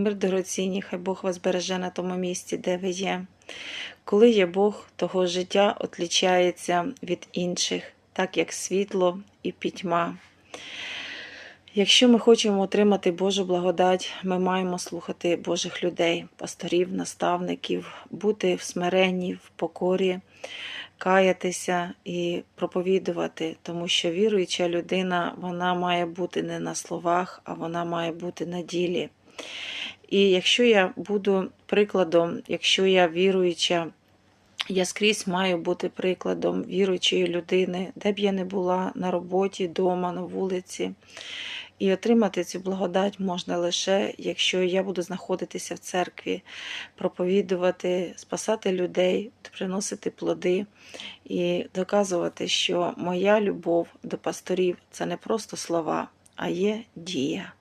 мир дорогоцінні, хай Бог вас береже на тому місці, де ви є. Коли є Бог, того життя отлічається від інших, так як світло і пітьма. Якщо ми хочемо отримати Божу благодать, ми маємо слухати Божих людей, пасторів, наставників, бути в смиренні, в покорі, каятися і проповідувати, тому що віруюча людина вона має бути не на словах, а вона має бути на ділі. І якщо я буду прикладом, якщо я віруюча, я скрізь маю бути прикладом віруючої людини, де б я не була на роботі, вдома, на вулиці. І отримати цю благодать можна лише, якщо я буду знаходитися в церкві, проповідувати, спасати людей, приносити плоди і доказувати, що моя любов до пасторів це не просто слова, а є дія.